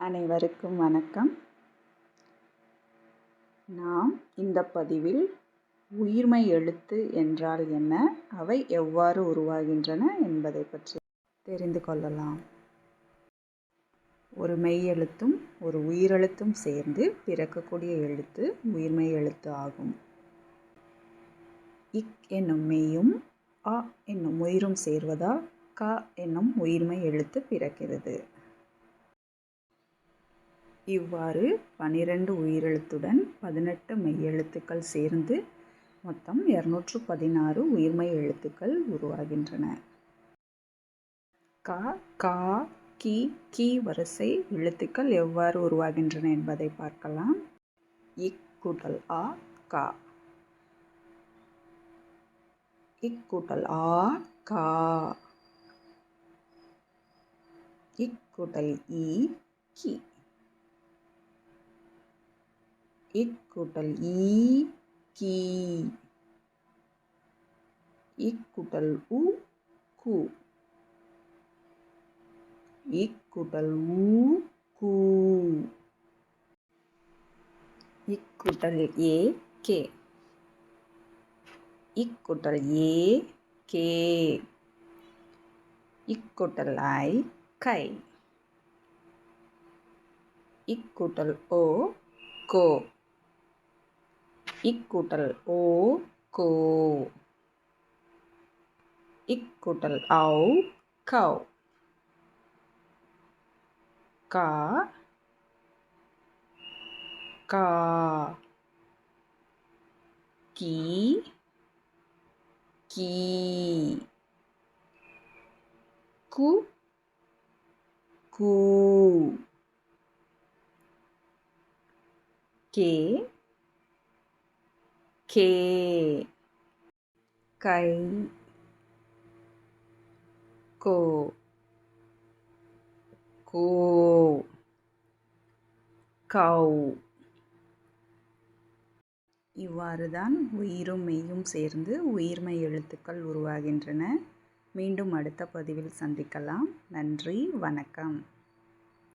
அனைவருக்கும் வணக்கம். நாம் இந்த பதிவில் உயிர்மை எழுத்து என்றால் என்ன அவை எவ்வாறு உருவாகின்றன என்பதை பற்றி தெரிந்து கொள்ளலாம். ஒரு மெய் எழுத்தும் ஒரு உயிரெழுத்தும் சேர்ந்து பிறக்கக்கூடிய எழுத்து உயிர்மை எழுத்து ஆகும். இக் என்னும் மெய்யும் அ என்னும் உயிரும் சேர்வதால் க என்னும் உயிர்மை எழுத்து பிறக்கிறது. இவ்வாறு பனிரெண்டு உயிரெழுத்துடன் பதினெட்டு மெய்யெழுத்துக்கள் சேர்ந்து மொத்தம் இரநூற்று பதினாறு உயிர்மை எழுத்துக்கள் உருவாகின்றன. க கா கி கி வரிசை எழுத்துக்கள் எவ்வாறு உருவாகின்றன என்பதை பார்க்கலாம். இக் கூட்டல் ஆ கா. இக் கூட்டல் ஆ கா. இக் கூட்டல் இ கி. இக் கூட்டல் ஈ கீ இக் கூட்டல் உ கு இக் கூட்டல் ஊ கூ இக் கூட்டல் ஏ கே இக் கூட்டல் ஏ கே இக் கூட்டல் ஐ கை இக் கூட்டல் ஓ கோ இக்கூட்டல் ஓ கோ இக்கூட்டல் ஔ கௌ கா கா கீ கீ கு கூ கே கே கை கோ கோ கௌ இவ்வாறு தான் உயிரும் மெய்யும் சேர்ந்து உயிர்மை எழுத்துக்கள் உருவாகின்றன. மீண்டும் அடுத்த பதிவில் சந்திக்கலாம். நன்றி வணக்கம்.